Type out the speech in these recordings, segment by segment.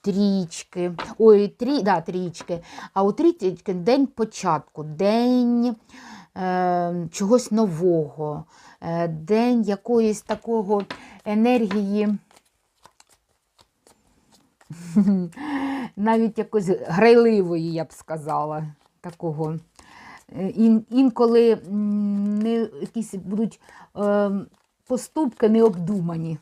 трічки, ой, трі, да, трічки, а у трічки день початку, день е, чогось нового, е, день якоїсь такого енергії. Навіть якось грайливої, я б сказала, такого. Е, Ін, інколи не, якісь будуть е, поступки необдумані.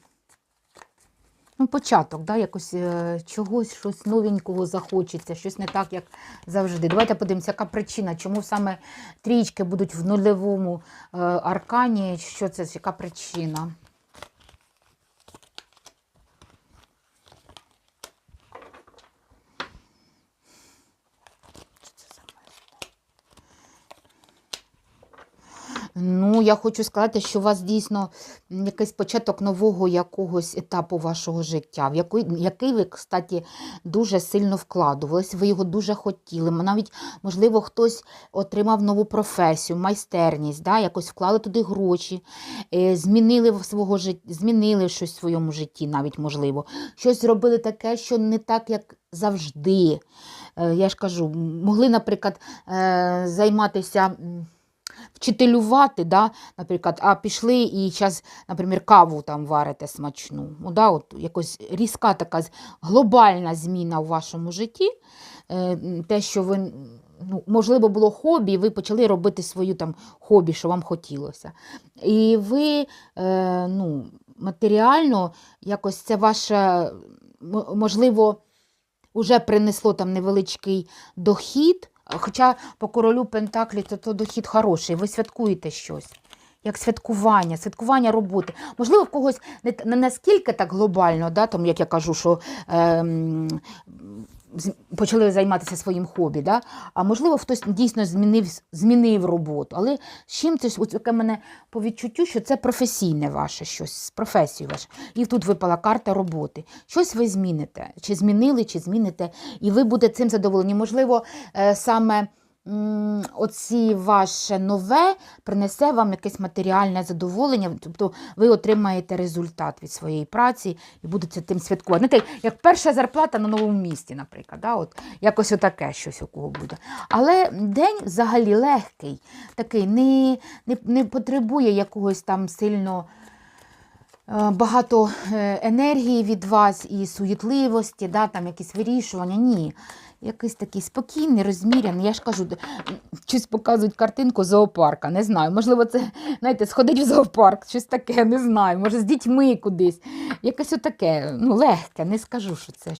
Ну, початок, да, якось е, чогось, щось новенького захочеться, щось не так, як завжди. Давайте подивимося, яка причина, чому саме трічки будуть в нульовому е, аркані, що це, яка причина? Ну, я хочу сказати, що у вас дійсно якийсь початок нового якогось етапу вашого життя, в який, який ви, кстати, дуже сильно вкладувались, ви його дуже хотіли. Навіть, можливо, хтось отримав нову професію, майстерність, да, якось вклали туди гроші, е, змінили, свого жит... змінили щось в своєму житті, навіть можливо. Щось зробили таке, що не так, як завжди. Е, Я ж кажу, могли, наприклад, е, займатися. Вчителювати, да, наприклад, а пішли і зараз, наприклад, каву там варите смачну. Ну, да, от якось різка така глобальна зміна у вашому житті. Е, Те, що ви, ну, можливо, було хобі, ви почали робити свою там хобі, що вам хотілося. І ви е, ну, матеріально якось це ваше, можливо, вже принесло там невеличкий дохід, хоча по королю Пентаклі то, то дохід хороший, ви святкуєте щось. Як святкування, святкування роботи. Можливо, в когось не, не наскільки так глобально, да, там, як я кажу, що з- почали займатися своїм хобі, да? а можливо, хтось дійсно змінив, змінив роботу. Але з чим це ось таке мене по відчуттю, що це професійне ваше щось, професією ваше. І тут випала карта роботи. Щось ви зміните, чи змінили, чи зміните, і ви будете цим задоволені. Можливо, е, саме оці ваше нове принесе вам якесь матеріальне задоволення, тобто ви отримаєте результат від своєї праці і будете тим святкувати. Знаєте, як перша зарплата на новому місці, наприклад. Да? От, якось отаке щось у кого буде. Але день взагалі легкий, такий, не, не, не потребує якогось там сильно. Е, Багато е, енергії від вас і суєтливості, да, там якісь вирішування. Ні. Якийсь такий спокійний, розміряний. Я ж кажу, щось показують картинку зоопарка. Не знаю. Можливо, це знаєте, сходить в зоопарк, щось таке, не знаю. Може, з дітьми кудись. Якесь отаке, ну, легке, не скажу, що це